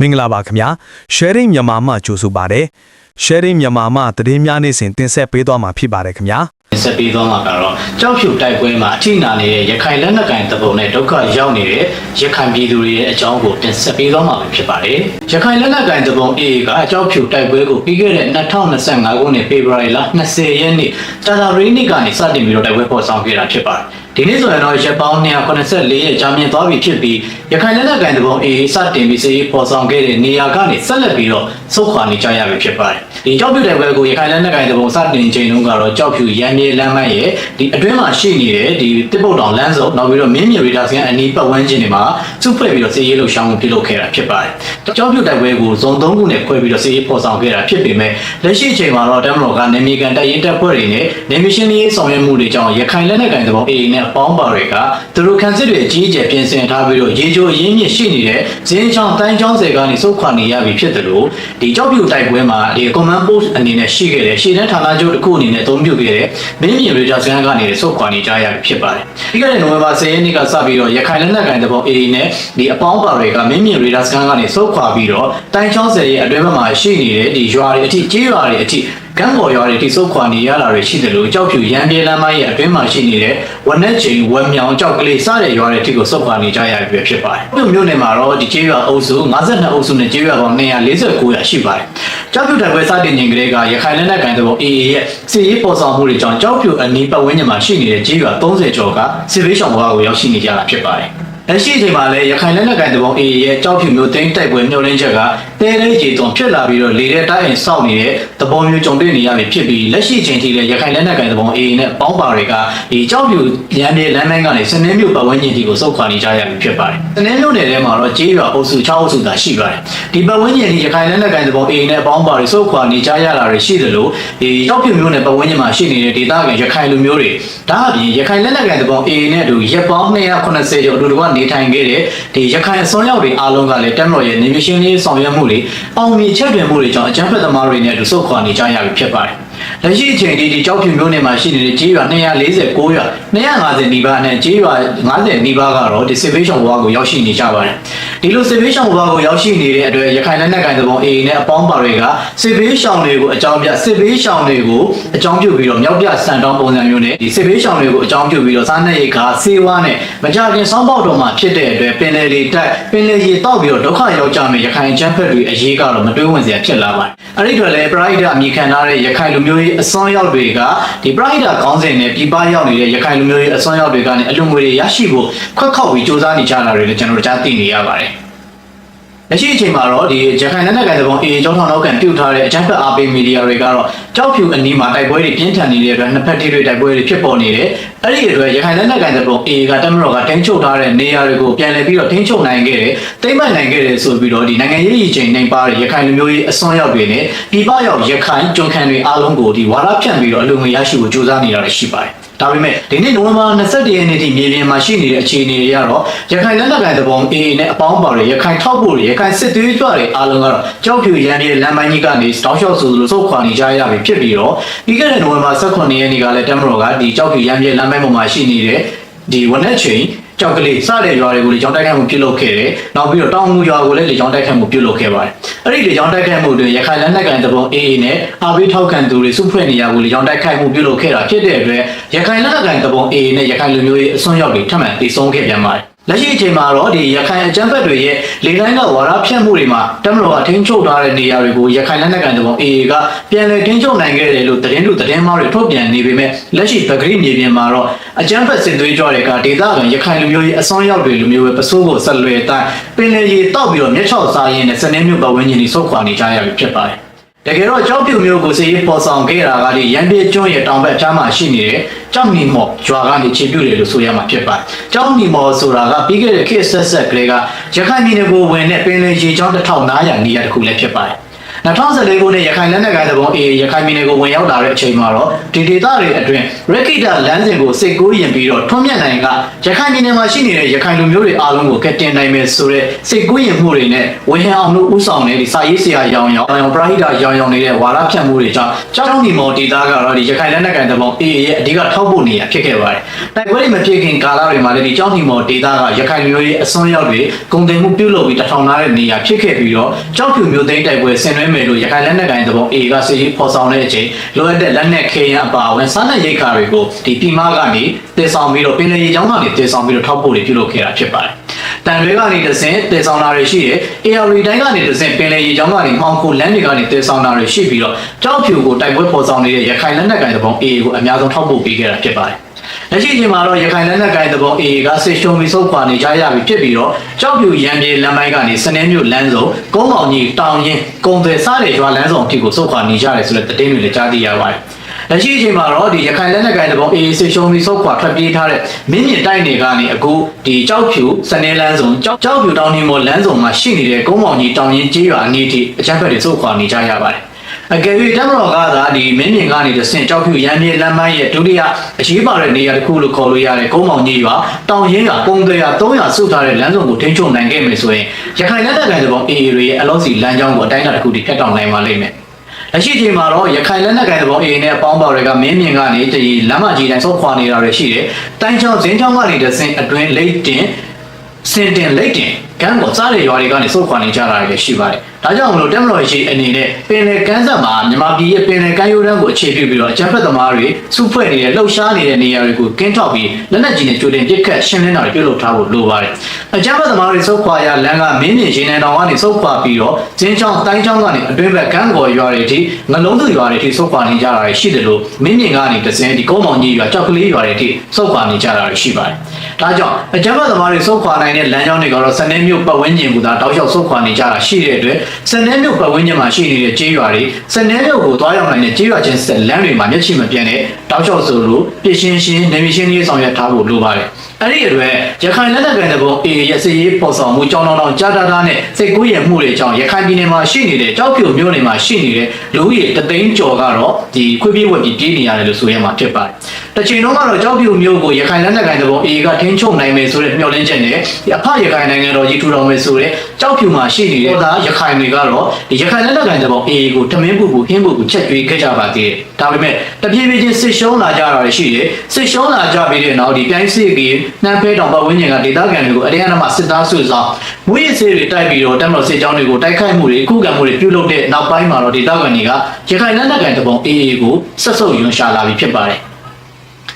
မင်္ဂလာပါခင်ဗျာ sharing မြန်မာမှကြိုဆိုပါတယ် sharing မြန်မာမှသတင်းများနေ့စဉ်တင်ဆက်ပေးသွားမှာဖြစ်ပါတယ်ခင်ဗျာဆက်ပြီးသွားမှာကတော့ကြောက်ဖြူတိုက်ပွဲမှာအထိနာနေတဲ့ရခိုင်လက်နက်ကိုင်တပုံနဲ့ဒုက္ခရောက်နေတဲ့ရခိုင်ပြည်သူတွေရဲ့အကြောင်းကိုတင်ဆက်ပေးသွားမှာဖြစ်ပါတယ်။ရခိုင်လက်နက်ကိုင်တပုံ AA ကအကြောက်ဖြူတိုက်ပွဲကိုပြီးခဲ့တဲ့2025ခုနှစ်ဖေဖော်ဝါရီလ20ရက်နေ့တာတာရီနိကနေစတင်ပြီးတော့တိုက်ပွဲပေါ်ဆောင်ခဲ့တာဖြစ်ပါတယ်။ဒီနေ့ဆိုရင်တော့ရက်ပေါင်း284ရက်ကြာမြင့်သွားပြီဖြစ်ပြီးရခိုင်လက်နက်ကိုင်တပုံ AA စတင်ပြီးစေးပေါ်ဆောင်ခဲ့တဲ့နေရာကနေဆက်လက်ပြီးတော့ဆုတ်ခွာနေကြရပြီဖြစ်ပါတယ်။ဒီကြောက်ဖြူတိုက်ပွဲကိုရခိုင်လက်နက်ကိုင်တပုံစတင်ချိန်တုန်းကတော့ကြောက်ဖြူရန်မြေလမ်းမရဲ့ဒီအတွင်းမှာရှိနေတဲ့ဒီတစ်ပုတ်တောင်လမ်းစုံနောက်ပြီးတော့မင်းမြေရီဒါစကန်အနီးပတ်ဝန်းကျင်တွေမှာစုဖွဲ့ပြီးတော့စေးရေးလှုပ်ရှားမှုပြုလုပ်ခဲ့တာဖြစ်ပါတယ်။ကြောက်ဖြူတိုက်ပွဲကိုဇုံ၃ခုနဲ့ခွဲပြီးတော့စေးရေးပေါ်ဆောင်ခဲ့တာဖြစ်ပေမဲ့လက်ရှိအချိန်မှာတော့တမတော်ကနေမီကန်တပ်ရင်းတပ်ဖွဲ့တွေနဲ့နေမီရှင်ရေးဆောင်ရွက်မှုတွေကြောင့်ရခိုင်လက်နက်ကိုင်တပုံ AA နဲ့ပေါင်းပါတွေကသူတို့ခံစစ်တွေအကြီးအကျယ်ပြင်ဆင်ထားပြီးတော့ရေချိုရင်းမြစ်ရှိနေတဲ့ဇင်းချောင်းတိုင်းချောင်းဆယ်ကနေစုခွာနေရပြီဖြစ်တယ်လို့ဒီကြောက်ဖြူတိုက်ပွဲမှာဒီ command post အနေနဲ့ရှိခဲ့တယ်ရှေ့တန်းဌာနချုပ်တစ်ခုအနေနဲ့အသုံးပြုခဲ့တယ်မင်းမြင်ရေဒါစကန်ကနေစုခွာနေကြရပြီဖြစ်ပါတယ်ပြီးခဲ့တဲ့နိုဝင်ဘာ10ရက်နေ့ကစပြီးတော့ရခိုင်လက်နက်ကိုင်တပုံ AA နဲ့ဒီအပေါင်းပါတွေကမင်းမြင်ရေဒါစကန်ကနေစုခွာပြီးတော့တိုင်းချောင်းဆယ်ရဲ့အတွဲဘက်မှာရှိနေတဲ့ဒီရွာတွေအထိကြေးရွာတွေအထိ ကမ်းပေါ်ရွာတွေတိစုခွာနေရတာတွေရှိတယ်လို့ကြောက်ဖြူရန်ပြေလမ်းမရဲ့အတွင်းမှာရှိနေတဲ့ဝနက်ချိန်ဝက်မြောင်ကြောက်ကလေးစတဲ့ရွာတွေတိကိုစုခွာနေကြရပြီဖြစ်ပါတယ်။ဒီမြို့နယ်မှာတော့ဒီကျေးရွာအုပ်စု52အုပ်စုနဲ့ကျေးရွာပေါင်း249ရာရှိပါတယ်။ကြောက်ဖြူတိုက်ပွဲစတင်ချိန်ကလေးကရခိုင်လက်နက်ကိုင်တဲ့ဘုံ AA ရဲ့စစ်ရေးပေါ်ဆောင်မှုတွေကြောင့်ကြောက်ဖြူအနီးပတ်ဝန်းကျင်မှာရှိနေတဲ့ကျေးရွာ30ကျော်ကစစ်ဘေးရှောင်ဘဝကိုရောက်ရှိနေကြတာဖြစ်ပါတယ်။လက်ရှိအချိန်မှာလည်းရခိုင်လက်နက်ကိုင်တပုံ AA ရဲ့ကြောက်ဖြူမျိုးသိန်းတိုက်ပွဲမျှော်လင့်ချက်က တဲတဲကြီးတုံဖြစ်လာပြီးတော့လေတဲ့တိုင်းဆောက်နေတဲ့တပုံမျိုးကြုံတွေ့နေရပြီဖြစ်ပြီးလက်ရှိအချိန်ထိလည်းရခိုင်လက်နက်ကိုင်တပုံ AA နဲ့ပေါင်းပါတွေကဒီကြောက်ဖြူရန်ပြေလမ်းမိုင်းကနေစနေမျိုးပတ်ဝန်းကျင်ဒီကိုစုတ်ခွာနေကြရပြီဖြစ်ပါတယ်။စနေမျိုးနယ်ထဲမှာတော့ကြေးရွာအုပ်စု6အုပ်စုသာရှိပါတယ်။ဒီပတ်ဝန်းကျင်ဒီရခိုင်လက်နက်ကိုင်တပုံ AA နဲ့ပေါင်းပါတွေစုတ်ခွာနေကြရတာတွေရှိသလိုဒီကြောက်ဖြူမျိုးနယ်ပတ်ဝန်းကျင်မှာရှိနေတဲ့ဒေသခံရခိုင်လူမျိုးတွေဒါအပြင်ရခိုင်လက်နက်ကိုင်တပုံ AA နဲ့အတူရပ်ပေါင်း280ကျော်အတူတူကနေထိုင်ခဲ့တဲ့ဒီရခိုင်အစွန်းရောက်တွေအားလုံးကလည်းတက်မတော်ရဲ့နေမရှင်လေးဆောင်ရွက်မှုတွေအောင်မြင်ချက်တွင်မှုတွေကြောင့်အကြမ်းဖက်သမားတွေနဲ့အတူဆုတ်ခွာနေကြရပြီဖြစ်ပါတယ်။ လက်ရှိအချိန်ဒီဒီကြောက်ဖြူမျိုးနယ်မှာရှိနေတဲ့ကြေးရွာ249ရွာ250နီးပါးနဲ့ကြေးရွာ90နီးပါးကတော့ဒီစစ်ဘေးရှောင်ဘဝကိုရောက်ရှိနေကြပါတယ်။ဒီလိုစစ်ဘေးရှောင်ဘဝကိုရောက်ရှိနေတဲ့အတွက်ရခိုင်လက်နက်ကိုင်သဘော AA နဲ့အပေါင်းပါတွေကစစ်ဘေးရှောင်တွေကိုအကြောင်းပြစစ်ဘေးရှောင်တွေကိုအကြောင်းပြုပြီးတော့မြောက်ပြစံတောင်းပုံစံမျိုးနဲ့ဒီစစ်ဘေးရှောင်တွေကိုအကြောင်းပြုပြီးတော့စားနပ်ရိက္ခာဆေးဝါးနဲ့မကြခင်စောင်းပေါက်တော်မှာဖြစ်တဲ့အတွက်ပင်လယ်လေတက်ပင်လယ်ရေတောက်ပြီးတော့ဒုက္ခရောက်ကြမယ့်ရခိုင်ချမ်းဖက်တွေအရေးကတော့မတွေးဝင်စရာဖြစ်လာပါတယ်။အဲဒီအတွက်လည်းပရိုက်တာအမိခံထားတဲ့ရခိုင်လူမျိုးရေးအစွန်းရောက်တွေကဒီပရိုက်တာခေါင်းစဉ်နဲ့ပြည်ပရောက်နေတဲ့ရခိုင်လူမျိုးရေးအစွန်းရောက်တွေကနေအလူငွေတွေရရှိဖို့ခွက်ခောက်ပြီးစ조사နေကြတာတွေလည်းကျွန်တော်တို့ကြားသိနေရပါတယ်။ လက်ရှိအချိန်မှာတော့ဒီရခိုင်နယ်နိုင်ငံတပုံ AA ကျောင်းထောင်နောက်ကန်ပြုတ်ထားတဲ့အကြမ်းဖက်အားပေးမီဒီယာတွေကတော့ကြောက်ဖြူအနီးမှာတိုက်ပွဲတွေပြင်းထန်နေတဲ့အတွက်နှစ်ဖက်ထိတွေတိုက်ပွဲတွေဖြစ်ပေါ်နေတယ်။အဲ့ဒီအတွက်ရခိုင်နယ်နိုင်ငံတပုံ AA ကတမတော်ကတင်းချုပ်ထားတဲ့နေရာတွေကိုပြန်လည်ပြီးတော့တင်းချုပ်နိုင်ခဲ့တယ်။တိမ့်ပိုင်နိုင်ခဲ့တယ်ဆိုပြီးတော့ဒီနိုင်ငံရေးရည်ချိန်နိုင်ပါတဲ့ရခိုင်လူမျိုးရေးအစွန်းရောက်တွေနဲ့ပြည်ပရောက်ရခိုင်ကျွန်းခံတွေအားလုံးကိုဒီဝါဒဖြန့်ပြီးတော့အလုံငွေရရှိဖို့ကြိုးစားနေတာတွေရှိပါတယ်။ ဒါပေမဲ့ဒီနေ့နိုဝင်ဘာ21ရက်နေ့ထိမြေပြင်မှာရှိနေတဲ့အခြေအနေတွေကတော့ရခိုင်လက်နက်ကိုင်တပုံ AA နဲ့အပေါင်းပါတွေရခိုင်ထောက်ပို့တွေရခိုင်စစ်သွေးကြွတွေအားလုံးကတော့ကြောက်ဖြူရန်ပြည်လမ်းပိုင်းကြီးကနေတောင်းလျှောက်ဆိုလိုစုခွာနေကြရပြီဖြစ်ပြီးတော့ပြီးခဲ့တဲ့နိုဝင်ဘာ18ရက်နေ့ကလည်းတမတော်ကဒီကြောက်ဖြူရန်ပြည်လမ်းပိုင်းပေါ်မှာရှိနေတဲ့ဒီဝနက်ချိန် ကြောက်ကလေးစတဲ့ရွာတွေကိုလေကြောင်းတိုက်ခိုက်မှုပြုလုပ်ခဲ့တယ်။နောက်ပြီးတော့တောင်ငူရွာကိုလည်းလေကြောင်းတိုက်ခိုက်မှုပြုလုပ်ခဲ့ပါတယ်။အဲ့ဒီလေကြောင်းတိုက်ခိုက်မှုတွေရခိုင်လက်နက်ကိုင်တပုံ AA နဲ့အာဘေးထောက်ခံသူတွေစုဖွဲ့နေရကိုလေကြောင်းတိုက်ခိုက်မှုပြုလုပ်ခဲ့တာဖြစ်တဲ့အတွက်ရခိုင်လက်နက်ကိုင်တပုံ AA နဲ့ရခိုင်လူမျိုးရေးအစွန်းရောက်တွေထပ်မံတည်ဆုံခဲ့ပြန်ပါတယ်။ လက်ရှိအချိန်မှာတော့ဒီရခိုင်အကြမ်းဖက်တွေရဲ့လေတိုင်းကဝါရဖြန့်မှုတွေမှာတမတော်အထင်းချုပ်ထားတဲ့နေရာတွေကိုရခိုင်လက်နက်ကန်တပုံ AA ကပြန်လည်ထင်းချုပ်နိုင်ခဲ့တယ်လို့သတင်းလူသတင်းမားတွေထုတ်ပြန်နေပေမဲ့လက်ရှိပဂရိမြေပြင်မှာတော့အကြမ်းဖက်စစ်သွေးကြွတွေကဒေသခံရခိုင်လူမျိုးရေးအစွန်းရောက်တွေလူမျိုးပဲပစိုးကိုဆက်လွယ်တိုင်းပင်လယ်ရေတောက်ပြီးတော့မျက်ခြောက်စားရင်းနဲ့စနေမျိုးပတ်ဝန်းကျင်ကြီးဆုတ်ခွာနေကြရပြီဖြစ်ပါတယ် တကယ်တော့ကြောက်ပြုတ်မျိုးကိုစီရေးပေါ်ဆောင်ခဲ့တာကဒီရန်ပြေကျွန်းရဲ့တောင်ဘက်အချမ်းမှာရှိနေတဲ့ကြောက်နီမော်ဂျွာကနေခြေပြုတ်တယ်လို့ဆိုရမှာဖြစ်ပါတယ်။ကြောက်နီမော်ဆိုတာကပြီးခဲ့တဲ့ခေတ်ဆက်ဆက်ကလေးကရခိုင်ပြည်နယ်ကိုဝင်တဲ့ပင်လယ်ရေကြောင်း1500နီးရတစ်ခုလည်းဖြစ်ပါတယ်။ 2014ခုနှစ်ရခိုင်လက်နက်ကိုင်သဘောအေရခိုင်ပြည်နယ်ကိုဝင်ရောက်လာတဲ့အချိန်မှာတော့ဒီဒေသတွေအတွင်းရခိတလမ်းစဉ်ကိုစိတ်ကူးရင်ပြီးတော့ထွန်းမြတ်နိုင်ကရခိုင်ပြည်နယ်မှာရှိနေတဲ့ရခိုင်လူမျိုးတွေအားလုံးကိုကက်တင်နိုင်မယ်ဆိုတဲ့စိတ်ကူးရင်မှုတွေနဲ့ဝင်းဟန်အောင်တို့ဥဆောင်တဲ့ဒီစာရေးဆရာရောင်ရောင်ရောင်ပရာဟိတရောင်ရောင်နေတဲ့ဝါရဖြန့်မှုတွေကြောင့်ကြောင်းဒီမော်ဒေတာကတော့ဒီရခိုင်လက်နက်ကိုင်သဘောအေရဲ့အဓိကထောက်ပို့နေရဖြစ်ခဲ့ပါတယ်။တိုက်ပွဲတွေမဖြစ်ခင်ကာလတွေမှာလည်းဒီကြောင်းဒီမော်ဒေတာကရခိုင်လူမျိုးရေးအစွန်းရောက်တွေဂုံတင်မှုပြုလုပ်ပြီးတထောင်ထားတဲ့နေရာဖြစ်ခဲ့ပြီးတော့ကြောက်ဖြူမျိုးသိန်းတိုက်ပွဲဆင်နွှဲမယ်လို့ရခိုင်လက်နက်ကိုင်သဘောအေကစစ်ရေးဖော်ဆောင်တဲ့အချိန်လိုအပ်တဲ့လက်နက်ခဲယမ်းအပါအဝင်စားနပ်ရိက္ခာတွေကိုဒီပြည်မကနေတည်ဆောင်ပြီးတော့ပင်လယ်ရေကြောင်းကနေတည်ဆောင်ပြီးတော့ထောက်ပို့တွေပြုလုပ်ခဲ့တာဖြစ်ပါတယ်။တန်တွေကနေတဆင့်တည်ဆောင်တာတွေရှိတယ်။ AR တိုင်းကနေတဆင့်ပင်လယ်ရေကြောင်းကနေမှောင်ခိုလမ်းတွေကနေတည်ဆောင်တာတွေရှိပြီးတော့ကြောက်ဖြူကိုတိုက်ပွဲဖော်ဆောင်နေတဲ့ရခိုင်လက်နက်ကိုင်သဘောအေကိုအများဆုံးထောက်ပို့ပေးခဲ့တာဖြစ်ပါတယ်။ လက်ရှိအချိန်မှာတော့ရခိုင်လက်နက်ကိုင်သဘော AA ကစစ်ရှုံးပြီးစုပ်ခွာနေကြရပြီဖြစ်ပြီးတော့ကြောက်ပြူရံပြေလမ်းပိုင်းကနေစနေမြို့လမ်းစုံကုန်းမောင်ကြီးတောင်ရင်ကုန်းသွယ်စားတဲ့ရွာလမ်းစုံအထိကိုစုပ်ခွာနေကြတယ်ဆိုတဲ့သတင်းတွေလည်းကြားသိရပါတယ်။လက်ရှိအချိန်မှာတော့ဒီရခိုင်လက်နက်ကိုင်သဘော AA စစ်ရှုံးပြီးစုပ်ခွာထွက်ပြေးထားတဲ့မင်းမြင့်တိုက်နေကနေအခုဒီကြောက်ဖြူစနေလမ်းစုံကြောက်ကြောက်ဖြူတောင်နေမော်လမ်းစုံမှာရှိနေတဲ့ကုန်းမောင်ကြီးတောင်ရင်ကျေးရွာအနီးထိအကြမ်းဖက်တွေစုပ်ခွာနေကြရပါတယ်။ အကယ်၍တမတော်ကသာဒီမင်းမြင်ကနေတဆင့်ကြောက်ဖြူရန်ပြေလမ်းမရဲ့ဒုတိယအရေးပါတဲ့နေရာတစ်ခုလို့ခေါ်လို့ရတဲ့ကုန်းမောင်ကြီးရွာတောင်ရင်းကပုံသေးရ300စုထားတဲ့လမ်းစုံကိုထိန်းချုပ်နိုင်ခဲ့မယ်ဆိုရင်ရခိုင်လက်နက်ကိုင်တဲ့ပုံ AA တွေရဲ့အလို့စီလမ်းကြောင်းကိုအတိုင်းအတာတစ်ခုထိဖြတ်တောက်နိုင်ပါလိမ့်မယ်။လက်ရှိချိန်မှာတော့ရခိုင်လက်နက်ကိုင်တဲ့ပုံ AA နဲ့အပေါင်းပါတွေကမင်းမြင်ကနေဒီလမ်းမကြီးတိုင်းဆုတ်ခွာနေတာတွေရှိတယ်။တိုင်းချောင်းဇင်းချောင်းကနေတဆင့်အတွင်းလိတ်တင်စင်တင်လိတ်တင်ကမ်းပေါ်စားတဲ့ရွာတွေကနေစုခွာနေကြတာတွေလည်းရှိပါတယ်။ ဒါကြောင့်မလို့တက်မတော်ရှိအနေနဲ့ပင်လယ်ကမ်းဆက်မှာမြန်မာပြည်ရဲ့ပင်လယ်ကမ်းရိုးတန်းကိုအခြေပြုပြီးတော့အကြမ်းဖက်သမားတွေစုဖွဲ့နေတဲ့လှုပ်ရှားနေတဲ့နေရာတွေကိုကင်းထောက်ပြီးလက်နက်ကြီးနဲ့ကြိုတင်ပစ်ခတ်ရှင်းလင်းတာတွေပြုလုပ်ထားဖို့လိုပါတယ်။အကြမ်းဖက်သမားတွေစုခွာရလမ်းကမင်းမြင့်ရေနံတောင်ကနေစုခွာပြီးတော့ကျင်းချောင်းတိုင်းချောင်းကနေအတွင်းဘက်ကမ်းပေါ်ရွာတွေထိငလုံးသူရွာတွေထိစုခွာနေကြတာတွေရှိတယ်လို့မင်းမြင့်ကနေတစင်းဒီကုန်းမောင်ကြီးရွာကြောက်ကလေးရွာတွေထိစုခွာနေကြတာတွေရှိပါတယ်။ဒါကြောင့်အကြမ်းဖက်သမားတွေစုခွာနိုင်တဲ့လမ်းကြောင်းတွေကတော့စနေမြို့ပတ်ဝန်းကျင်ကတောက်လျှောက်စုခွာနေကြတာရှိတဲ့အတွက်စနေမြို့ပတ်ဝန်းကျင်မှာရှိနေတဲ့ကျေးရွာတွေစနေမြို့ကိုသွားရောက်နိုင်တဲ့ကျေးရွာချင်းဆက်လမ်းတွေမှာမျက်ခြေမပြတ်တဲ့တောက်လျှောက်ဆိုလို့ပြည့်ရှင်းရှင်းနေမရှင်းရေးဆောင်ရွက်ထားဖို့လိုပါတယ်။ အဲ့ဒီအတွက်ရခိုင်လက်နက်ကိုင်တဲ့ဘုံအေရစီရေးပေါ်ဆောင်မှုကြောင်းတောင်းတောင်းကြားတာတာနဲ့စိတ်ကူးရမှုတွေကြောင့်ရခိုင်ပြည်နယ်မှာရှိနေတဲ့ကြောက်ဖြူမြို့နယ်မှာရှိနေတဲ့လူဦးရေတသိန်းကျော်ကတော့ဒီခွေးပြေးဝက်ပြေးပြေးနေရတယ်လို့ဆိုရမှာဖြစ်ပါတယ်။တစ်ချိန်လုံးကတော့ကြောက်ဖြူမြို့ကိုရခိုင်လက်နက်ကိုင်တဲ့ဘုံအေကထင်းချုပ်နိုင်မယ်ဆိုတဲ့မျှော်လင့်ချက်နဲ့ဒီအဖရခိုင်နိုင်ငံတော်ကြီးထူထောင်မယ်ဆိုတဲ့ကြောက်ဖြူမှာရှိနေတဲ့ဒါရခိုင်တွေကတော့ဒီရခိုင်လက်နက်ကိုင်တဲ့ဘုံအေကိုထမင်းပူပူဟင်းပူပူချက်ကျွေးခဲ့ကြပါသေးတယ်။ဒါပေမဲ့တပြေးပြေးချင်းစစ်ရှုံးလာကြတာရှိတယ်။စစ်ရှုံးလာကြပြီးတဲ့နောက်ဒီပြိုင်းစစ်ကြီးနှမ်းဖဲတောင်ပတ်ဝန်းကျင်ကဒေသခံတွေကိုအရန်အနမစစ်သားစုဆောင်မွေးရစေးတွေတိုက်ပြီးတော့တမတော်စစ်ကြောင်းတွေကိုတိုက်ခိုက်မှုတွေခုခံမှုတွေပြုလုပ်တဲ့နောက်ပိုင်းမှာတော့ဒေသခံတွေကရခိုင်လက်နက်ကိုင်တပုံအေအေကိုဆက်ဆုပ်ယွန်ရှာလာပြီးဖြစ်ပါတယ်။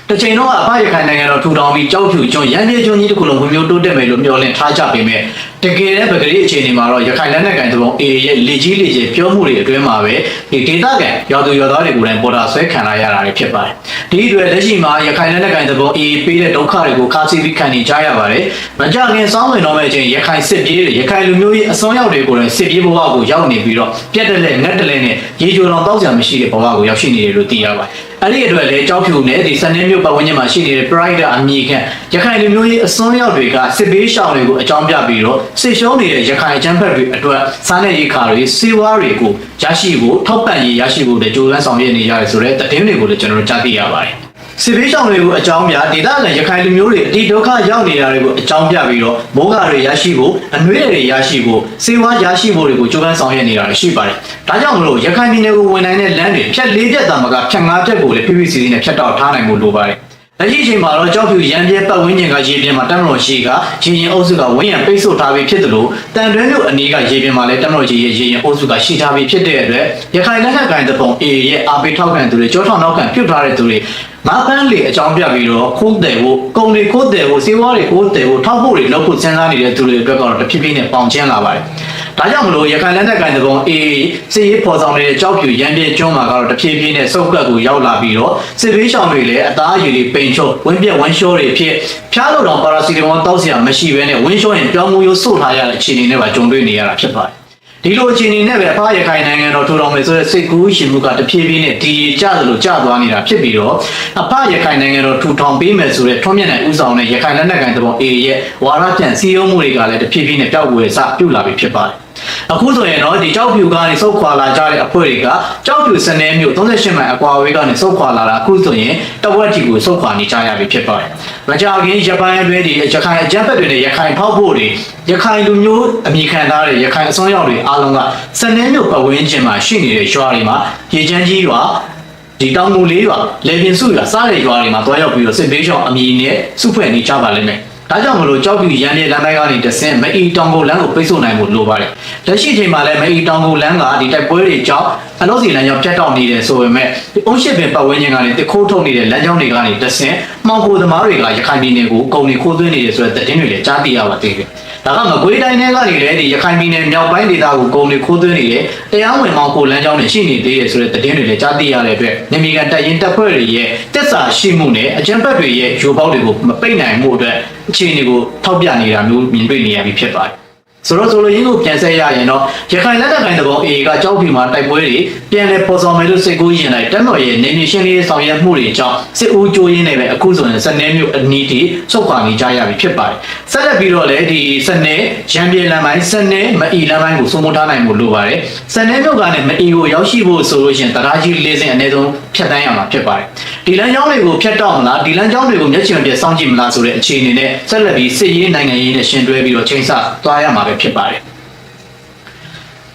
တစ်ချိန်တော့အဖရခိုင်နိုင်ငံတော်ထူထောင်ပြီးကြောက်ဖြူကျွန်းရန်ပြေကျွန်းကြီးတစ်ခုလုံးဝင်မျိုးတိုးတက်မယ်လို့မျှော်လင့်ထားကြပေမဲ့တကယ်တဲ့ပကတိအခြေအနေမှာတော့ရခိုင်လက်နက်ကိုင်တပုံအေအေရဲ့လေကြီးလေကျပြောမှုတွေအတွင်းမှာပဲဒီဒေသခံရောသူရောသားတွေကိုလည်းပေါ်တာဆွဲခံလာရတာတွေဖြစ်ပါတယ်။ ဒီအတွက်လက်ရှိမှာရခိုင်လက်နက်ကိုင်တပုံအေအေပေးတဲ့ဒုက္ခတွေကိုခါးစီးပြီးခံနေကြရပါတယ်။မကြခင်စောင်းဝင်တော့မဲ့အချိန်ရခိုင်စစ်ပြေးတွေရခိုင်လူမျိုးရေးအစွန်းရောက်တွေကိုလည်းစစ်ပြေးဘဝကိုရောက်နေပြီးတော့ပြက်တက်လက်ငတ်တလဲနဲ့ရေကြိုတော်တောက်ကြမရှိတဲ့ဘဝကိုရောက်ရှိနေတယ်လို့သိရပါတယ်။ အဲ့ဒီအတွက်လည်းကြောက်ဖြူနဲ့ဒီစနေမျိုးပတ်ဝန်းကျင်မှာရှိနေတဲ့ Pride အမိခံရခိုင်လူမျိုးရေးအစွန်းရောက်တွေကစစ်ဘေးရှောင်တွေကိုအကြောင်းပြပြီးတော့စစ်ရှုံးနေတဲ့ရခိုင်အကြမ်းဖက်တွေအတွက်စားနပ်ရိက္ခာတွေစေဝါတွေကိုရရှိဖို့ထောက်ပံ့ရေးရရှိဖို့တဲ့ကြိုးပမ်းဆောင်ရွက်နေရတယ်ဆိုတဲ့သတင်းတွေကိုလည်းကျွန်တော်တို့ကြားသိရပါတယ်။ စစ်ဘေးရှောင်တွေကိုအကြောင်းပြဒေသခံရခိုင်လူမျိုးတွေအတိဒုက္ခရောက်နေတာတွေကိုအကြောင်းပြပြီးတော့မောဂတွေရရှိဖို့အနှွေးတွေရရှိဖို့စေဝါရရှိဖို့တွေကိုကြိုးပမ်းဆောင်ရွက်နေတာရှိပါတယ်။ဒါကြောင့်မလို့ရခိုင်ပြည်နယ်ကိုဝင်နိုင်တဲ့လမ်းတွေဖြတ်လေးဖြတ်တာမကဖြတ်ငါးဖြတ်ကိုလည်း PPCC နဲ့ဖြတ်တောက်ထားနိုင်ဖို့လိုပါတယ်။ လက်ရှိအချိန်မှာတော့ကြောက်ဖြူရန်ပြဲပတ်ဝန်းကျင်ကရေပြင်မှာတက်မတော်ရှိကရေရင်အုပ်စုကဝင်းရံပိတ်ဆို့ထားပြီးဖြစ်တယ်လို့တန်တွဲမြို့အနီးကရေပြင်မှာလည်းတက်မတော်ကြီးရဲ့ရေရင်အုပ်စုကရှိထားပြီးဖြစ်တဲ့အတွက်ရခိုင်လက်နက်ကိုင်တဲ့ပုံ A ရဲ့အာပေထောက်ခံသူတွေကြောထောင်နောက်ခံပြုတ်ထားတဲ့သူတွေငါးပန်းလေအကြောင်းပြပြီးတော့ခိုးတယ်ဖို့ကုံတွေခိုးတယ်ဖို့စေဝါတွေခိုးတယ်ဖို့ထောက်ဖို့တွေလုပ်ဖို့စဉ်းစားနေတဲ့သူတွေအတွက်ကတော့တဖြည်းဖြည်းနဲ့ပေါင်ကျင်းလာပါတယ်။ ဒါကြောင့်မလို့ရခိုင်လက်နက်ကိုင်တဲ့ပုံ A စီရေးပေါ်ဆောင်နေတဲ့ကြောက်ဖြူရန်ပြဲကျွန်းမှာကတော့တဖြည်းဖြည်းနဲ့စုပ်ကပ်ကိုရောက်လာပြီးတော့စစ်ဘေးရှောင်တွေလည်းအသားအရည်တွေပိန်ချုပ်ဝင်းပြက်ဝင်းလျှောတွေဖြစ်ဖျားလို့တော့ပါရာစီတမောတောက်စရာမရှိဘဲနဲ့ဝင်းလျှောရင်ပြောင်းမှုရိုးစို့ထားရတဲ့အခြေအနေနဲ့ပါကြုံတွေ့နေရတာဖြစ်ပါတယ်။ဒီလိုအခြေအနေနဲ့ပဲအဖရခိုင်နိုင်ငံတော်ထူထောင်မယ်ဆိုတဲ့စိတ်ကူးရှင်မှုကတဖြည်းဖြည်းနဲ့ဒီကျသလိုကျသွားနေတာဖြစ်ပြီးတော့အဖရခိုင်နိုင်ငံတော်ထူထောင်ပေးမယ်ဆိုတဲ့ထွန်းမြတ်နိုင်ဥဆောင်တဲ့ရခိုင်လက်နက်ကိုင်တဘော A ရဲ့ဝါရပြန်စီယုံမှုတွေကလည်းတဖြည်းဖြည်းနဲ့ပျောက်ကွယ်စပြုလာပြီဖြစ်ပါတယ်။ အခုဆိုရင်တော့ဒီကြောက်ဖြူကနေစုတ်ခွာလာကြတဲ့အဖွဲ့တွေကကြောက်ဖြူစနေမျိုး38မိုင်အကွာအဝေးကနေစုတ်ခွာလာတာအခုဆိုရင်တဝက်တီကိုစုတ်ခွာနေကြရပြီဖြစ်ပါတယ်။မကြခင်ရပိုင်းအတွင်းဒီရခိုင်အကြမ်းဖက်တွေနဲ့ရခိုင်ဖောက်ဖို့တွေရခိုင်လူမျိုးအမိခံထားတဲ့ရခိုင်အစွန်းရောက်တွေအားလုံးကစနေမျိုးပတ်ဝန်းကျင်မှာရှိနေတဲ့ရွာတွေမှာရေချမ်းကြီးရွာဒီတောင်ငူလေးရွာလေပင်စုရွာစားတဲ့ရွာတွေမှာတွားရောက်ပြီးတော့စစ်ဘေးရှောင်အမည်နဲ့စုဖွဲ့နေကြပါလိမ့်မယ်။ ဒါကြောင့်မလို့ကြောက်ပြူရန်ပြည်လမ်းပိုင်းကနေတဆင့်မအီတောင်ကိုလမ်းကိုပိတ်ဆို့နိုင်ဖို့လိုပါတယ်။လက်ရှိချိန်မှာလည်းမအီတောင်ကိုလမ်းကဒီတိုက်ပွဲတွေကြောင့်အလို့စီလမ်းကြောင်းပြတ်တောက်နေတယ်ဆိုပေမဲ့ဒီအုံးရှစ်ပင်ပတ်ဝန်းကျင်ကနေတခိုးထုတ်နေတဲ့လမ်းကြောင်းတွေကနေတဆင့်မှောင်ခိုသမားတွေကရခိုင်ပြည်နယ်ကိုကုန်တွေခိုးသွင်းနေတယ်ဆိုတဲ့သတင်းတွေလည်းကြားသိရပါသေးတယ်။ ဒါကမကွေးတိုင်းထဲကနေလည်းဒီရခိုင်ပြည်နယ်မြောက်ပိုင်းဒေသကိုကုန်တွေခိုးသွင်းနေတယ်တရားဝင်မှောင်ခိုလမ်းကြောင်းတွေရှိနေသေးတယ်ဆိုတဲ့သတင်းတွေလည်းကြားသိရတဲ့အတွက်နေမီကန်တပ်ရင်တပ်ဖွဲ့တွေရဲ့တက်စာရှိမှုနဲ့အကြမ်းဖက်တွေရဲ့ဂျိုးပေါက်တွေကိုမပိတ်နိုင်မှုအတွက်အခြေအနေကိုထောက်ပြနေတာမျိုးမြင်တွေ့နေရပြီဖြစ်ပါတယ်။ဆိုတော့ဆိုလိုရင်းကိုပြန်ဆက်ရရင်တော့ရခိုင်လက်နက်ကိုင်တဘော AA ကကြောက်ဖြူမှာတိုက်ပွဲတွေပြန်လည်ပေါ်ဆောင်မယ်လို့စိတ်ကူးရင်လိုက်တက်တော်ရဲ့နေမြေရှင်းလေးဆောင်ရွက်မှုတွေကြောင့်စစ်ဦးကြိုးရင်းနဲ့ပဲအခုဆိုရင်စနေမျိုးအနီးထိဆုတ်ခွာနေကြရပြီဖြစ်ပါတယ်။ ဆက်လက်ပြီးတော့လည်းဒီစနေရန်ပြေလမ်းပိုင်းစနေမအီလမ်းပိုင်းကိုစုံမထားနိုင်မှုလိုပါတယ်။စနေမျိုးကနေမအီကိုရောက်ရှိဖို့ဆိုလို့ရှိရင်တရားကြီးလေးစင်အနည်းဆုံးဖြတ်တန်းရမှာဖြစ်ပါတယ်။ဒီလမ်းကြောင်းတွေကိုဖြတ်တောက်မလားဒီလမ်းကြောင်းတွေကိုမျက်ချင်ပြစောင့်ကြည့်မလားဆိုတဲ့အခြေအနေနဲ့ဆက်လက်ပြီးစစ်ရေးနိုင်ငံရေးနဲ့ရှင်တွဲပြီးတော့ချိန်ဆသွားရမှာပဲဖြစ်ပါတယ်။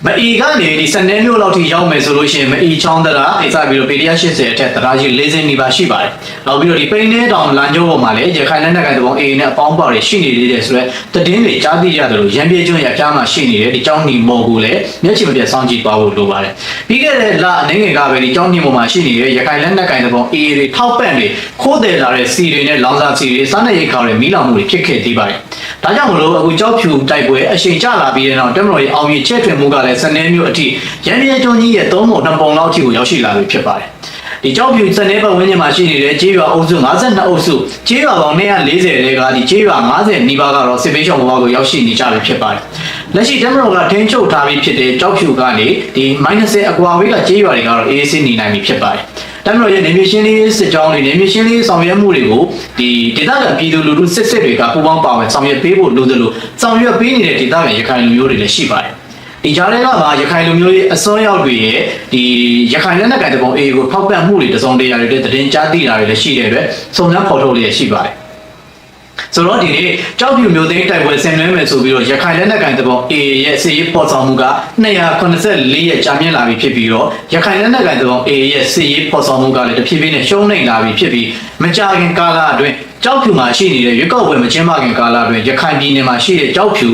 မအီကနေဒီစနေမျိုးလောက်ထိရောက်မယ်ဆိုလို့ရှိရင်မအီချောင်းတရာအိစပြီးတော့ပေ180အထက်တရားကြီး၄စင်းနေပါရှိပါတယ်။နောက်ပြီးတော့ဒီပိန်းနေတောင်လမ်းကျိုးပေါ်မှာလည်းရခိုင်လက်နက်ကိုင်တပုံ AA နဲ့အပေါင်းပါတွေရှိနေသေးတယ်ဆိုတော့တည်င်းတွေကြားသိရတယ်လို့ရန်ပြေကျွန်းရဖျားမှာရှိနေတဲ့ဒီကျောင်းညီမော်ကိုလည်းမျက်ခြေမပြတ်စောင့်ကြည့်သွားဖို့လိုပါတယ်။ပြီးခဲ့တဲ့လအနေငယ်ကပဲဒီကျောင်းညီမော်မှာရှိနေတဲ့ရခိုင်လက်နက်ကိုင်တပုံ AA တွေထောက်ပံ့တွေခိုးတယ်လာတဲ့စီတွေနဲ့လောင်စာစီတွေစားနေရိတ်ခါတွေမိလောင်မှုတွေဖြစ်ခဲ့သေးပါတယ်။ဒါကြောင့်မလို့အခုကြောက်ဖြူတိုက်ပွဲအရှိန်ကျလာပြီးတဲ့နောက်တက်မတော်ရဲ့အောင်မြင်ချက်ထွင်မှုကလည်းစနေမျိုးအထိရန်ပြည်ကျွန်းကြီးရဲ့သုံးပုံနှစ်ပုံလောက်အထိကိုရောက်ရှိလာပြီဖြစ်ပါတယ်။ဒီကြောက်ဖြူစနေပတ်ဝန်းကျင်မှာရှိနေတဲ့ကျေးရွာအုပ်စု52အုပ်စုကျေးရွာပေါင်း240တဲကဒီကျေးရွာ90နီးပါးကတော့စစ်ပေးရှောင်ဘဝကိုရောက်ရှိနေကြပြီဖြစ်ပါတယ်။လက်ရှိတက်မတော်ကထင်းချုပ်ထားပြီးဖြစ်တဲ့ကြောက်ဖြူကနေဒီ -10 အကွာဝေးကကျေးရွာတွေကတော့အေးအေးဆေးနေနိုင်ပြီဖြစ်ပါတယ်။တမတော်ရဲ့နေမြေရှင်းလေးစစ်ကြောင်းတွေနေမြေရှင်းလေးဆောင်ရွက်မှုတွေကိုဒီဒေသခံပြည်သူလူထုစစ်စစ်တွေကပူးပေါင်းပါဝင်ဆောင်ရွက်ပေးဖို့လိုသလိုဆောင်ရွက်ပေးနေတဲ့ဒေသခံရခိုင်လူမျိုးတွေလည်းရှိပါတယ် ဒီကြားထဲကမှရခိုင်လူမျိုးရေးအစွန်းရောက်တွေရဲ့ဒီရခိုင်လက်နက်ကိုင်တပုံ AA ကိုထောက်ပံ့မှုတွေတစုံတရာတွေတဲ့တင်ကြားသိတာတွေလည်းရှိတဲ့အတွက်စုံစမ်းဖော်ထုတ်လျက်ရှိပါတယ်ဆိုတော့ဒီနေ့ကြောက်ဖြူမျိုးသိန်းတိုက်ပွဲဆင်နွှဲမယ်ဆိုပြီးတော့ရခိုင်လက်နက်ကိုင်တပုံ AA ရဲ့စစ်ရေးပေါ်ဆောင်မှုက284ရက်ကြာမြင့်လာပြီဖြစ်ပြီးတော့ရခိုင်လက်နက်ကိုင်တပုံ AA ရဲ့စစ်ရေးပေါ်ဆောင်မှုကလည်းတဖြည်းဖြည်းနဲ့ရှုံးနိမ့်လာပြီဖြစ်ပြီးမကြာခင်ကာလအတွင်း ကြောက်ဖြူမှာရှိနေတဲ့ရွက်ကောက်ပွဲမကျင်းပခင်ကာလအတွင်းရခိုင်ပြည်နယ်မှာရှိတဲ့ကြောက်ဖြူ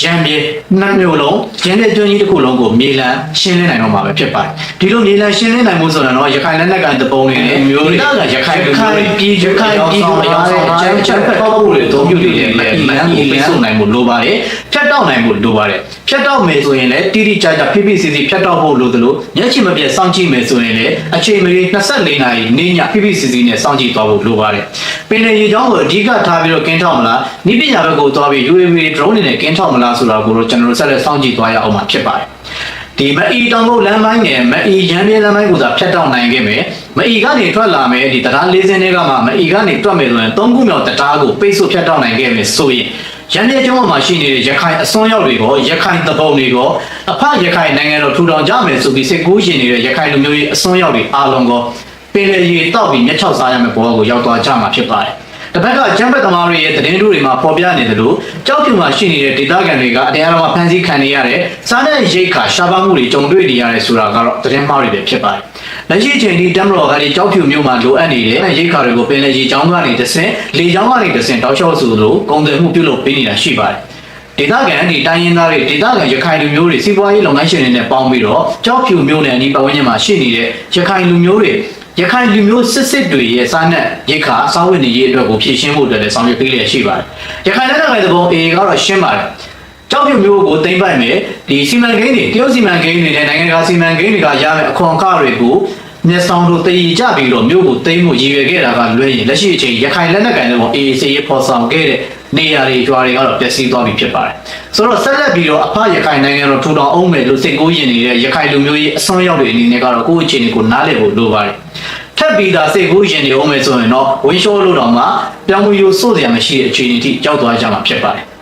ရန်ပြည်နှစ်မြို့လုံးရန်တဲ့ကျွန်းကြီးတစ်ခုလုံးကိုမြေလံရှင်းလင်းနိုင်တော့မှာပဲဖြစ်ပါတယ်ဒီလိုမြေလံရှင်းလင်းနိုင်မှုဆိုတော့ရခိုင်လက်နက်ကန်တပုံတွေနဲ့မျိုးတွေကရခိုင်လူမျိုးတွေပြည်ရခိုင်ပြည်သူအယောင်ဆောင်အကျန်းချမ်းဖက်ပေါက်ဖို့တွေအသုံးပြုနေတဲ့လမ်းကိုပိတ်ဆို့နိုင်မှုလိုပါတယ်ဖြတ်တောက်နိုင်မှုလိုပါတယ်ဖြတ်တောက်မယ်ဆိုရင်လည်းတိတိကျကျဖိဖိစီစီဖြတ်တောက်ဖို့လိုသလိုမျက်ခြေမပြတ်စောင့်ကြည့်မယ်ဆိုရင်လည်းအချိန်မီ24နာရီနေညဖိဖိစီစီနဲ့စောင့်ကြည့်သွားဖို့လိုပါတယ်ပင်လယ်ရေကြောင်းကိုအဓိကထားပြီးတော့ကင်းထောက်မလားနိပညာဘက်ကိုသွားပြီး UAV drone တွေနဲ့ကင်းထောက်မလားဆိုတာကိုတော့ကျွန်တော်တို့ဆက်လက်စောင့်ကြည့်သွားရအောင်မှာဖြစ်ပါတယ်ဒီမအီတောင်ဘုတ်လမ်းပိုင်းနဲ့မအီရန်ပြည်လမ်းပိုင်းကိုသာဖြတ်တောက်နိုင်ခဲ့မယ်မအီကနေထွက်လာမယ်ဒီတရား၄စင်းတွေကမှမအီကနေတွက်မယ်ဆိုရင်၃ခုမြောက်တရားကိုပိတ်ဆို့ဖြတ်တောက်နိုင်ခဲ့မယ်ဆိုရင်ရန်ပြည်ကျွန်းမှာရှိနေတဲ့ရခိုင်အစွန်းရောက်တွေကိုရခိုင်တပုံတွေကိုအဖရခိုင်နိုင်ငံတော်ထူထောင်ကြမယ်ဆိုပြီးစိတ်ကူးရှင်နေတဲ့ရခိုင်လူမျိုးရေးအစွန်းရောက်တွေအားလုံးကိုပင်လယ်ရေတောက်ပြီးမျက်ခြောက်စားရမယ့်ဘောကိုရောက်သွားကြမှာဖြစ်ပါတယ် တစ်ဖက်ကကျန်းဖက်သမားတွေရဲ့သတင်းတွေမှာပေါ်ပြနေတယ်လို့ကြောက်ဖြူမှာရှိနေတဲ့ဒေသခံတွေကအတရားတော်မှာဖမ်းဆီးခံနေရတဲ့စားတဲ့ရိတ်ခါရှားပါမှုတွေကြုံတွေ့နေရတယ်ဆိုတာကတော့သတင်းမှားတွေပဲဖြစ်ပါတယ်။လက်ရှိအချိန်ထိတမ်မတော်ကဒီကြောက်ဖြူမျိုးမှာလိုအပ်နေတဲ့ရိတ်ခါတွေကိုပင်လယ်ရေချောင်းကနေတဆင့်လေချောင်းကနေတဆင့်တောက်လျှောက်ဆိုလို့ကုန်သွယ်မှုပြုလုပ်ပေးနေတာရှိပါတယ်။ဒေသခံဒီတိုင်းရင်းသားတွေဒေသခံရခိုင်လူမျိုးတွေစီးပွားရေးလုပ်ငန်းရှင်တွေနဲ့ပေါင်းပြီးတော့ကြောက်ဖြူမျိုးနဲ့အနီးပတ်ဝန်းကျင်မှာရှိနေတဲ့ရခိုင်လူမျိုးတွေ ရခိုင်လူမျိုးစစ်စစ်တွေရဲ့စားနပ်ရိတ်ခါစားဝတ်နေရေးအတွက်ကိုဖြည့်ရှင်းဖို့အတွက်လည်းဆောင်ရွက်ပေးလျက်ရှိပါတယ်။ရခိုင်လက်နက်ကိုင်သဘော AA ကတော့ရှင်းပါတယ်။ကြောက်ဖြူမျိုးကိုတင်ပိုက်မယ်ဒီစီမံကိန်းတွေတရုတ်စီမံကိန်းတွေနဲ့နိုင်ငံတကာစီမံကိန်းတွေကရမယ်အခွန်အခတွေကိုမျက်ဆောင်တို့တည်ကြပြီးတော့မြို့ကိုတိမ့်မှုရည်ရွယ်ခဲ့တာကလွဲရင်လက်ရှိအချိန်ရခိုင်လက်နက်ကိုင်သဘော AAC ရေပေါ်ဆောင်ခဲ့တဲ့နေရာတွေကျွာတွေကတော့ပျက်စီးသွားပြီဖြစ်ပါတယ်။ဆိုတော့ဆက်လက်ပြီးတော့အဖရခိုင်နိုင်ငံတော်ထူထောင်အောင်မယ်လို့စိတ်ကူးရင်နေတဲ့ရခိုင်လူမျိုးရေးအစွန်းရောက်တွေအနေနဲ့ကတော့ကိုယ့်အခြေအနေကိုနားလည်ဖို့လိုပါတယ်။ ထပ်ပြီးသားစိတ်ကူးရင်နေအောင်မယ်ဆိုရင်တော့ဝင်းရှောလို့တော့မှပြောင်းမှုရိုးစိုးစရာမရှိတဲ့အခြေအနေအထိကြောက်သွားကြမှာဖြစ်ပါတယ်။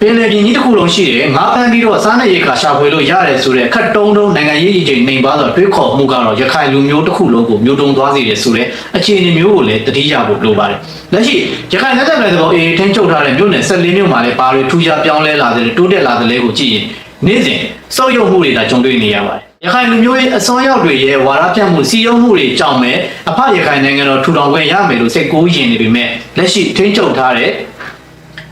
ပင်လယ်ပြင်ကြီးတစ်ခုလုံးရှိတယ်ငါးဖမ်းပြီးတော့စားနေရိတ်ခါရှာဖွေလို့ရတယ်ဆိုတဲ့ခက်တုံးတုံးနိုင်ငံရေးကြီးချိန်နေပါတော့တွေးခေါ်မှုကတော့ရခိုင်လူမျိုးတစ်ခုလုံးကိုမျိုးတုံသွားစေတယ်ဆိုတဲ့အခြေအနေမျိုးကိုလည်းတတိယဖို့လိုပါတယ်လက်ရှိရခိုင်လက်ထက်နယ်သဘောအေးထင်းချုပ်ထားတဲ့မြို့နယ်14မြို့မှာလည်းဘာတွေထူးခြားပြောင်းလဲလာတယ်တိုးတက်လာတယ်လဲကိုကြည့်ရင်နေ့စဉ်စောက်ရုံမှုတွေဒါကြုံတွေ့နေရပါတယ် ရခိုင်လူမျိုးရဲ့အစွမ်းရောက်တွေရဲ့ဝါဒပြတ်မှုစီယုံမှုတွေကြောင့်ပဲအဖရခိုင်နိုင်ငံတော်ထူထောင်ခွင့်ရမယ်လို့စိတ်ကူးရင်နေပေမဲ့လက်ရှိထင်းချုပ်ထားတဲ့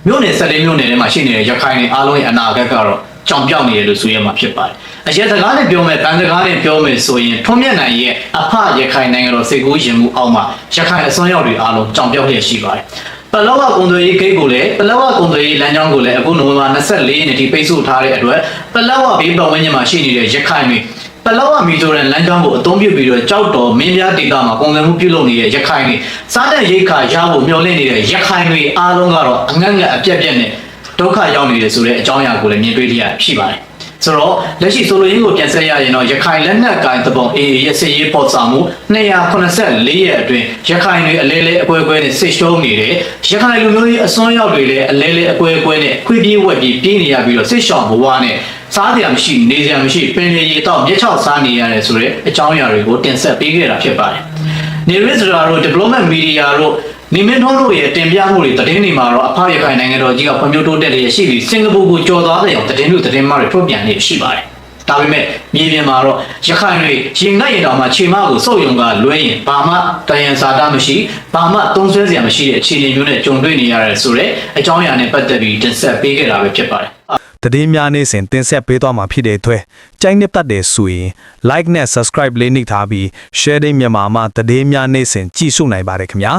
မြို့နယ်14မြို့နယ်ထဲမှာရှိနေတဲ့ရခိုင်တွေအားလုံးရဲ့အနာဂတ်ကတော့ကြောင်ပြောက်နေတယ်လို့ဆိုရမှာဖြစ်ပါတယ်။အရက်စကားနဲ့ပြောမယ်၊တန်စကားနဲ့ပြောမယ်ဆိုရင်ထွန်းမြတ်နိုင်ရဲ့အဖရခိုင်နိုင်ငံတော်စေကူးရင်မှုအောက်မှာရခိုင်အစွမ်းရောက်တွေအားလုံးကြောင်ပြောက်လျက်ရှိပါတယ်။ ပလောဝကုံသွေးရေးဂိတ်ကိုလည်းပလောဝကုံသွေးရေးလမ်းကြောင်းကိုလည်းအခုနိုဝင်ဘာ24ရက်နေ့ထိပိတ်ဆို့ထားတဲ့အတွက်ပလောဝဘေးပတ်ဝန်းကျင်မှာရှိနေတဲ့ရခိုင်တွေပလောဝမီဇိုရန်လမ်းကြောင်းကိုအသုံးပြုပြီးတော့ကြောက်တော်မင်းပြားဒေသမှာပုံစံမှုပြုလုပ်နေတဲ့ရခိုင်တွေစားတဲ့ရိတ်ခါရဖို့မျှော်လင့်နေတဲ့ရခိုင်တွေအားလုံးကတော့အငတ်ငတ်အပြက်ပြက်နဲ့ဒုက္ခရောက်နေတယ်ဆိုတဲ့အကြောင်းအရာကိုလည်းမြင်တွေ့ရဖြစ်ပါတယ် ဆိုတော့လက်ရှိဆိုလိုရင်းကိုပြန်ဆက်ရရင်တော့ရခိုင်လက်နက်ကိုင်တပုံ AA ရဲ့စစ်ရေးပေါ်ဆောင်မှု284ရက်အတွင်းရခိုင်တွေအလဲလဲအကွဲကွဲနဲ့စစ်ရှုံးနေတယ်ရခိုင်လူမျိုးရေးအစွန်းရောက်တွေလည်းအလဲလဲအကွဲကွဲနဲ့ခွေးပြေးဝက်ပြေးပြေးနေရပြီးတော့စစ်ရှောင်ဘဝနဲ့စားကြရမရှိနေကြရမရှိပင်လေရီတော့မျက်ခြောက်စားနေရတယ်ဆိုတဲ့အကြောင်းအရာတွေကိုတင်ဆက်ပေးခဲ့တာဖြစ်ပါတယ်နေရစ်စရာတို့ development media တို့ နေမင်းထုံးတို့ရဲ့တင်ပြမှုတွေသတင်းတွေမှာတော့အဖရခိုင်နိုင်ငံတော်ကြီးကဖွံ့ဖြိုးတိုးတက်လျက်ရှိပြီးစင်ကာပူကိုကျော်သွားတဲ့အောင်သတင်းတို့သတင်းမှတွေထုတ်ပြန်နေရှိပါတယ်။ဒါပေမဲ့မြေပြင်မှာတော့ရခိုင်တွေရင်ငတ်ရင်တောင်မှခြေမကိုစုပ်ယုံကလွဲရင်ဘာမှတယံစာတမရှိဘာမှသုံးဆွဲစရာမရှိတဲ့အခြေအနေမျိုးနဲ့ကြုံတွေ့နေရတယ်ဆိုတော့အကြောင်းအရာနဲ့ပတ်သက်ပြီးတင်ဆက်ပေးခဲ့တာပဲဖြစ်ပါတယ်။တည်င်းများနေစဉ်တင်ဆက်ပေးသွားမှာဖြစ်တဲ့အတွက်ကြိုက်နှစ်ပတ်တဲ့ဆိုရင် like နဲ့ subscribe လေးနှိပ်ထားပြီး sharing မြန်မာမှာတည်င်းများနေစဉ်ကြည့်ရှုနိုင်ပါတယ်ခင်ဗျာ